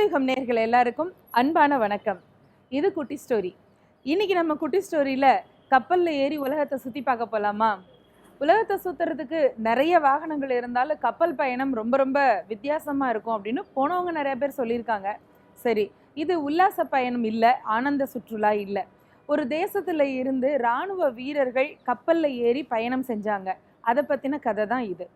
புதுயுகம் நேர்கள் எல்லாருக்கும் அன்பான வணக்கம். இது குட்டி ஸ்டோரி இன்னைக்கு நம்ம குட்டி ஸ்டோரியில் கப்பலில் ஏறி உலகத்தை சுற்றி பார்க்க போகலாமா உலகத்தை சுற்றுறதுக்கு நிறைய வாகனங்கள் இருந்தாலும் கப்பல் பயணம் ரொம்ப ரொம்ப வித்தியாசமாக இருக்கும் அப்படின்னு போனவங்க நிறைய பேர் சொல்லியிருக்காங்க. சரி இது உல்லாச பயணம் இல்லை ஆனந்த சுற்றுலா இல்லை. ஒரு தேசத்தில் இருந்து இராணுவ வீரர்கள் கப்பலில் ஏறி பயணம் செஞ்சாங்க. அதை பற்றின கதை தான் இது.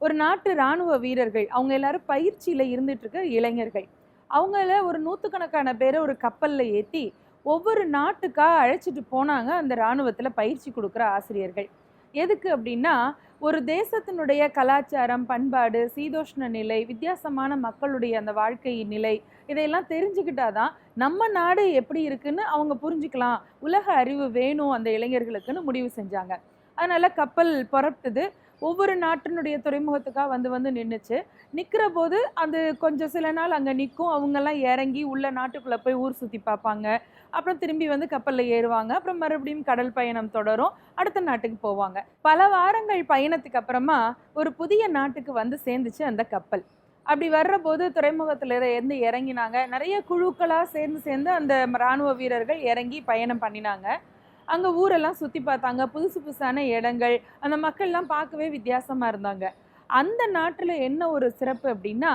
ஒரு நாட்டு இராணுவ வீரர்கள் அவங்க எல்லாரும் பயிற்சியில் இருந்துட்டு இருக்க இளைஞர்கள். அவங்கள ஒரு நூற்றுக்கணக்கான பேரை ஒரு கப்பலில் ஏற்றி ஒவ்வொரு நாட்டுக்காக அழைச்சிட்டு போனாங்க அந்த இராணுவத்தில் பயிற்சி கொடுக்குற ஆசிரியர்கள். எதுக்கு அப்படின்னா ஒரு தேசத்தினுடைய கலாச்சாரம் பண்பாடு சீதோஷ்ண நிலை வித்தியாசமான மக்களுடைய அந்த வாழ்க்கை நிலை இதையெல்லாம் தெரிஞ்சுக்கிட்டாதான் நம்ம நாடு எப்படி இருக்குன்னு அவங்க புரிஞ்சுக்கலாம். உலக அறிவு வேணும் அந்த இளைஞர்களுக்குன்னு முடிவு செஞ்சாங்க. அதனால் கப்பல் புறப்பட்டுது ஒவ்வொரு நாட்டினுடைய துறைமுகத்துக்காக வந்து வந்து நின்றுச்சு நிற்கிற போது அது கொஞ்சம் சில நாள் அங்கே நிற்கும் அவங்கெல்லாம் இறங்கி உள்ள நாட்டுக்குள்ளே போய் ஊர் சுற்றி பார்ப்பாங்க. அப்புறம் திரும்பி வந்து கப்பலில் ஏறுவாங்க. அப்புறம் மறுபடியும் கடல் பயணம் தொடரும். அடுத்த நாட்டுக்கு போவாங்க. பல வாரங்கள் பயணத்துக்கு அப்புறமா ஒரு புதிய நாட்டுக்கு வந்து சேர்ந்துச்சு அந்த கப்பல். அப்படி வர்ற போது துறைமுகத்தில் இருந்து இறங்கினாங்க. நிறைய குழுக்களாக சேர்ந்து சேர்ந்து அந்த இராணுவ வீரர்கள் இறங்கி பயணம் பண்ணினாங்க. அங்கே ஊரெல்லாம் சுற்றி பார்த்தாங்க. புதுசு புதுசான இடங்கள். அந்த மக்கள்லாம் பார்க்கவே வித்தியாசமாக இருந்தாங்க. அந்த நாட்டில் என்ன ஒரு சிறப்பு அப்படின்னா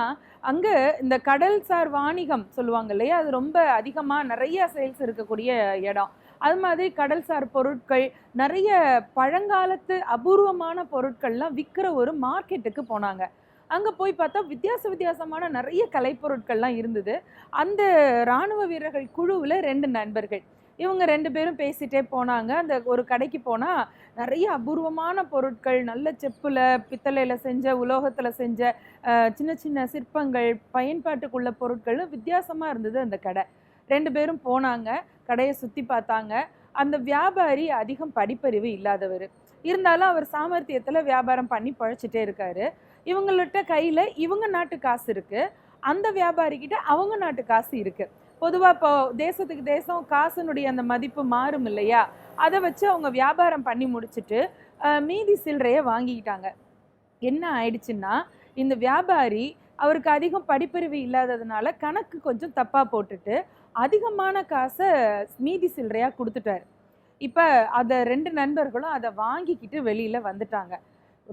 அங்கே இந்த கடல்சார் வாணிகம் சொல்லுவாங்க இல்லையா? அது ரொம்ப அதிகமாக நிறைய சேல்ஸ் இருக்கக்கூடிய இடம். அது மாதிரி கடல்சார் பொருட்கள் நிறைய பழங்காலத்து அபூர்வமான பொருட்கள்லாம் விற்கிற ஒரு மார்க்கெட்டுக்கு போனாங்க. அங்கே போய் பார்த்தா வித்தியாச வித்தியாசமான நிறைய கலைப்பொருட்கள்லாம் இருந்தது. அந்த இராணுவ வீரர்கள் குழுவில் ரெண்டு நண்பர்கள். இவங்க ரெண்டு பேரும் பேசிட்டே போனாங்க. அந்த ஒரு கடைக்கு போனால் நிறைய அபூர்வமான பொருட்கள் நல்ல செப்பில் பித்தளையில் செஞ்ச உலோகத்தில் செஞ்ச சின்ன சின்ன சிற்பங்கள் பயன்பாட்டுக்குள்ள பொருட்களும் வித்தியாசமாக இருந்தது அந்த கடை. ரெண்டு பேரும் போனாங்க கடையை சுற்றி பார்த்தாங்க. அந்த வியாபாரி அதிகம் படிப்பறிவு இல்லாதவர். இருந்தாலும் அவர் சாமர்த்தியத்தில் வியாபாரம் பண்ணி பழைச்சிட்டே இருக்காரு. இவங்கள்ட்ட கையில் இவங்க நாட்டு காசு இருக்குது அந்த வியாபாரிக்கிட்ட அவங்க நாட்டு காசு இருக்குது பொதுவாக இப்போ தேசத்துக்கு தேசம் காசுனுடைய அந்த மதிப்பு மாறும் இல்லையா? அதை வச்சு அவங்க வியாபாரம் பண்ணி முடிச்சுட்டு மீதி சில்லறையை வாங்கிக்கிட்டாங்க. என்ன ஆயிடுச்சுன்னா இந்த வியாபாரி அவருக்கு அதிகம் படிப்பறிவு இல்லாததுனால கணக்கு கொஞ்சம் தப்பாக போட்டுட்டு அதிகமான காசை மீதி சில்லறையாக கொடுத்துட்டாரு. இப்போ அதை ரெண்டு நண்பர்களும் அதை வாங்கிக்கிட்டு வெளியில் வந்துட்டாங்க.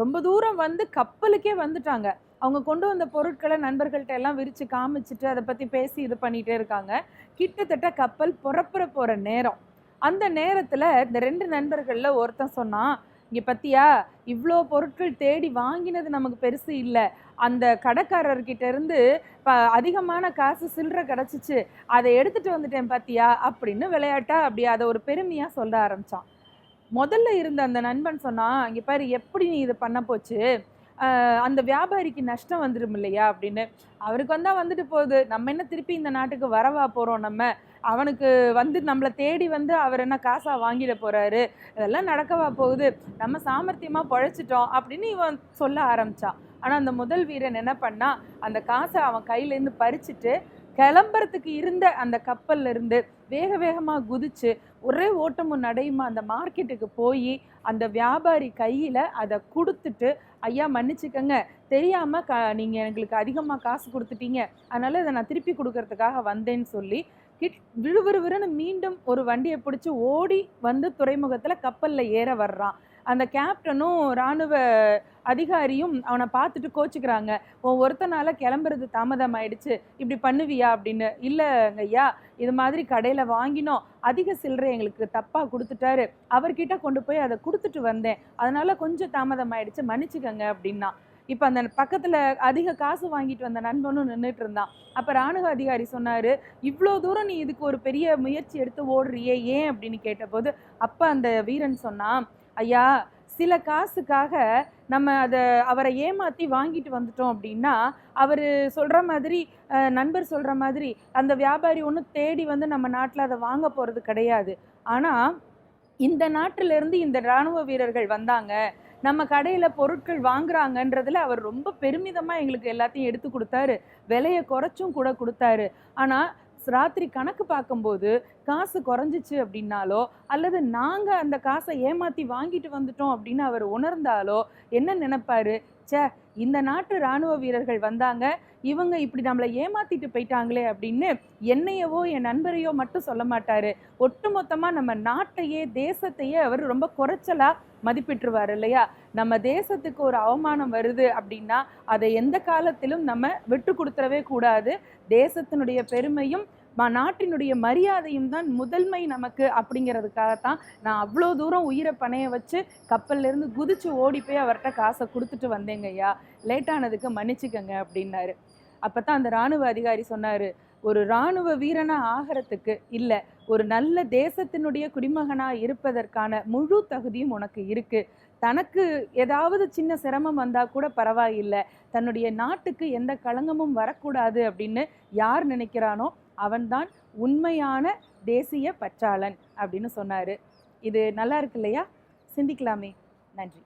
ரொம்ப தூரம் வந்து கப்பலுக்கே வந்துட்டாங்க. அவங்க கொண்டு வந்த பொருட்களை நண்பர்கள்ட்ட எல்லாம் விரித்து காமிச்சிட்டு அதை பற்றி பேசி இது பண்ணிகிட்டே இருக்காங்க. கிட்டத்தட்ட கப்பல் புறப்புற போகிற நேரம். அந்த நேரத்தில் இந்த ரெண்டு நண்பர்களில் ஒருத்தன் சொன்னான் இங்கே பற்றியா இவ்வளோ பொருட்கள் தேடி வாங்கினது நமக்கு பெருசு இல்லை. அந்த கடைக்காரர்கிட்ட இருந்து ப அதிகமான காசு சில்லற கிடச்சிச்சு. அதை எடுத்துகிட்டு வந்துட்டேன் பார்த்தியா அப்படின்னு விளையாட்டா அப்படி அதை ஒரு பெருமையாக சொல்ல ஆரம்பிச்சான். முதல்ல இருந்த அந்த நண்பன் சொன்னான் இங்கே பாரு எப்படி நீ இதை பண்ண போச்சு? அந்த வியாபாரிக்கு நஷ்டம் வந்துடும் இல்லையா அப்படின்னு. அவருக்கு வந்தால் வந்துட்டு போகுது. நம்ம என்ன திருப்பி இந்த நாட்டுக்கு வரவா போகிறோம் நம்ம? அவனுக்கு வந்து நம்மளை தேடி வந்து அவர் என்ன காசாக வாங்கிட போகிறாரு இதெல்லாம் நடக்கவா போகுது? நம்ம சாமர்த்தியமாக பழைச்சிட்டோம் அப்படின்னு இவன் சொல்ல ஆரம்பித்தான் ஆனால் அந்த முதல் வீரன் என்ன பண்ணால் அந்த காசை அவன் கையிலேருந்து பறிச்சுட்டு கிளம்புறதுக்கு இருந்த அந்த கப்பல்ல இருந்து வேக வேகமாக குதிச்சு ஒரே ஓட்டமும் நடையுமா அந்த மார்க்கெட்டுக்கு போய் அந்த வியாபாரி கையில் அதை கொடுத்துட்டு ஐயா மன்னிச்சுக்கங்க. தெரியாமல் க நீங்கள் எங்களுக்கு அதிகமாக காசு கொடுத்துட்டீங்க. அதனால் இதை நான் திருப்பி கொடுக்கறதுக்காக வந்தேன்னு சொல்லி கிட் விறுவிறுவிறுன்னு மீண்டும் ஒரு வண்டியை பிடிச்சி ஓடி வந்து துறைமுகத்தில் கப்பலில் ஏற வர்றான். அந்த கேப்டனும் இராணுவ அதிகாரியும் அவனை பார்த்துட்டு கோச்சுக்கிறாங்க. உன் ஒருத்தனால கிளம்புறது தாமதம் ஆயிடுச்சு இப்படி பண்ணுவியா? அப்படின்னு. இல்லைங்க ஐயா இது மாதிரி கடையில் வாங்கினோம். அதிக சில்லறை எங்களுக்கு தப்பாக கொடுத்துட்டாரு. அவர்கிட்ட கொண்டு போய் அதை கொடுத்துட்டு வந்தேன். அதனால கொஞ்சம் தாமதம் ஆயிடுச்சு மன்னிச்சுக்கங்க அப்படின்னா. இப்போ அந்த பக்கத்தில் அதிக காசு வாங்கிட்டு வந்த நண்பனும் நின்றுட்டு இருந்தான். அப்போ ராணுவ அதிகாரி சொன்னார் இவ்வளோ தூரம் நீ இதுக்கு ஒரு பெரிய முயற்சி எடுத்து ஓடுறியே? ஏன்? அப்படின்னு கேட்டபோது அப்போ அந்த வீரன் சொன்னான் ஐயா சில காசுக்காக நம்ம அதை அவரை ஏமாற்றி வாங்கிட்டு வந்துட்டோம் அப்படின்னா அவர் சொல்கிற மாதிரி நண்பர் சொல்கிற மாதிரி அந்த வியாபாரி ஒன்றும் தேடி வந்து நம்ம நாட்டில் அதை வாங்க போகிறது கிடையாது. ஆனால் இந்த நாட்டிலேருந்து இந்த இராணுவ வீரர்கள் வந்தாங்க. நம்ம கடையில் பொருட்கள் வாங்குறாங்கன்றதுல அவர் ரொம்ப பெருமிதமாக எங்களுக்கு எல்லாத்தையும் எடுத்து கொடுத்தாரு. விலையை குறைச்சும் கூட கொடுத்தாரு. ஆனால் ராத்திரி கணக்கு பார்க்கும்போது காசு குறைஞ்சிச்சு அப்படின்னாலோ அல்லது நாங்கள் அந்த காசை ஏமாற்றி வாங்கிட்டு வந்துட்டோம் அப்படின்னு அவர் உணர்ந்தாலோ என்ன நினைப்பாரு? ச்சே இந்த நாட்டு ராணுவ வீரர்கள் வந்தாங்க. இவங்க இப்படி நம்மளை ஏமாத்திட்டு போயிட்டாங்களே அப்படின்னு என்னையவோ என் நண்பரையோ மட்டும் சொல்ல மாட்டாரு. ஒட்டுமொத்தமா நம்ம நாட்டையே தேசத்தையே அவர் ரொம்ப குறைச்சலா மதிப்பிட்டுருவார் இல்லையா? நம்ம தேசத்துக்கு ஒரு அவமானம் வருது அப்படின்னா அதை எந்த காலத்திலும் நம்ம விட்டு கொடுத்துடவே கூடாது. தேசத்தினுடைய பெருமையும் நாட்டினுடைய மரியாதையும் தான் முதன்மை நமக்கு அப்படிங்கிறதுக்காகத்தான் நான் அவ்வளோ தூரம் உயிரை பணைய வச்சு கப்பல்லேருந்து குதிச்சு ஓடி போய் அவர்கிட்ட காசை கொடுத்துட்டு வந்தேங்க ஐயா. லேட்டானதுக்கு மன்னிச்சுக்கங்க அப்படின்னாரு. அப்பதான் அந்த ராணுவ அதிகாரி சொன்னாரு ஒரு ராணுவ வீரனாக ஆகிறதுக்கு இல்லை ஒரு நல்ல தேசத்தினுடைய குடிமகனாக இருப்பதற்கான முழு தகுதியும் உனக்கு இருக்குது தனக்கு ஏதாவது சின்ன சிரமம் வந்தால் கூட பரவாயில்லை. தன்னுடைய நாட்டுக்கு எந்த களங்கமும் வரக்கூடாது அப்படின்னு யார் நினைக்கிறானோ அவன்தான் உண்மையான தேசிய பற்றாளன் அப்படின்னு சொன்னாரு. இது நல்லா இருக்கு இல்லையா? சிந்திக்கலாமே. நன்றி.